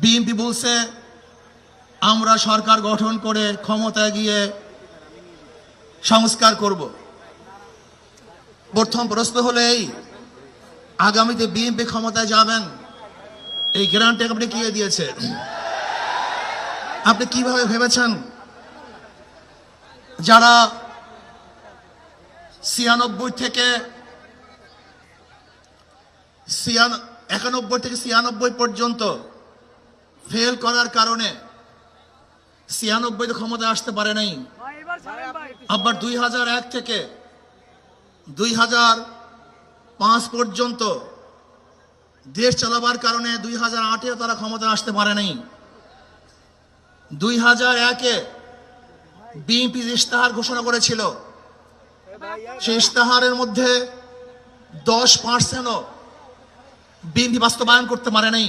BNP বলছে, আমরা সরকার গঠন করে ক্ষমতায় গিয়ে সংস্কার করব। প্রথম প্রশ্ন হলো এই, আগামীতে বিএনপি ক্ষমতায় যাবেন? এই গ্যারান্টি আপনি কে দিয়েছে? আপনি কীভাবে ভেবেছেন? যারা ছিয়ানব্বই থেকে একানব্বই থেকে ছিয়ানব্বই পর্যন্ত ফেল করার কারণে ছিয়ানব্বইতে ক্ষমতা আসতে পারে নাই। আবার দুই হাজার এক থেকে দুই হাজার পাঁচ পর্যন্ত দেশ চালাবার কারণে দুই হাজার আটেও তারা ক্ষমতা আসতে পারে নাই। দুই হাজার একে বিএনপি ইস্তাহার ঘোষণা করেছিল সেই ইস্তাহারের মধ্যে দশ পার্সেন্টও বিএনপি বাস্তবায়ন করতে পারে নাই।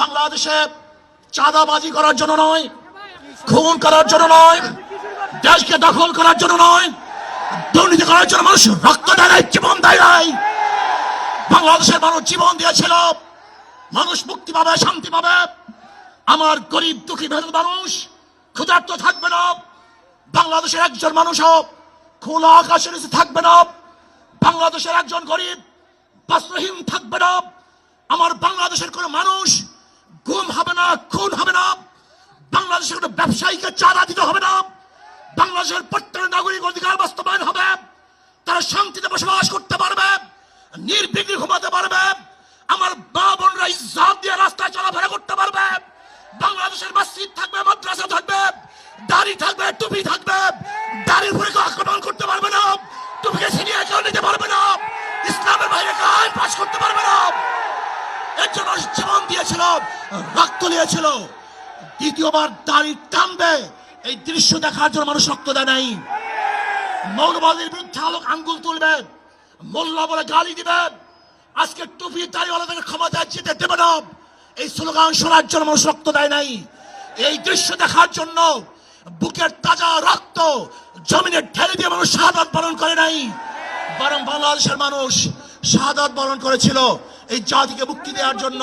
বাংলাদেশে চাঁদাবাজি করার জন্য নয় খুন করার জন্য নয় দেশকে দখল করার জন্য নয় দুর্নীতি করার জন্য মানুষ রক্ত দেয় নাই, জীবন দেয় নাই। বাংলাদেশের মানুষ জীবন দিয়েছিল মানুষ মুক্তি পাবে শান্তি পাবে। আমার গরিব দুঃখী মেহনত মানুষ ক্ষুধার্ত থাকবে না। বাংলাদেশের একজন মানুষও খোলা আকাশের থাকবে না। বাংলাদেশের একজন গরিব বস্ত্রহীন থাকবে না। আমার বাংলাদেশের কোনো মানুষ না, খুন হবে না। বাংলাদেশের কোনো ব্যবসায়ীকে চাঁদা দিতে হবে না। বাংলাদেশের প্রত্যেক নাগরিক অধিকার বাস্তবায়ন হবে। তারা শান্তিতে বসবাস করতে পারবে, নির্বিঘ্নে ঘুমাতে পারবে। আমার মা বোনরা ইজ্জাত দিয়ে রাস্তায় চলাফেরা করতে পারবে। বাংলাদেশের মসজিদ থাকবে, মাদ্রাসা থাকবে, দাড়ি থাকবে, টুপি থাকবে। দাড়ির উপরে আক্রমণ করতে পারবে না। টুপিকে ছিনিয়ে কেউ নিতে পারবে না। ইসলামের বাইরে আইন পাশ করতে পারবে না? এর জন্য জীবন দিয়েছিল রক্ত দিয়েছিল দ্বিতীয়বার দাড়ি টানবে। এই দৃশ্য দেখার জন্য মানুষ রক্ত দেয় নাই। মৌলবাদীর বিরুদ্ধে আলোক আঙ্গুল তুলবে। মোল্লা বলে গালি দিবেন আজকে টুপি দাড়িওয়ালাদের ক্ষমতা যেতে দেবে না। এই স্লোগান শোনার জন্য মানুষ রক্ত দেয় নাই। এই দৃশ্য দেখার জন্য বুকের তাজা রক্ত জমিনে ঢেলে দিয়ে মানুষ শাহাদাত পালন করে নাই। বরং বাংলাদেশের মানুষ শাহাদাত বরণ করেছিল। এই জাতিকে মুক্তি দেওয়ার জন্য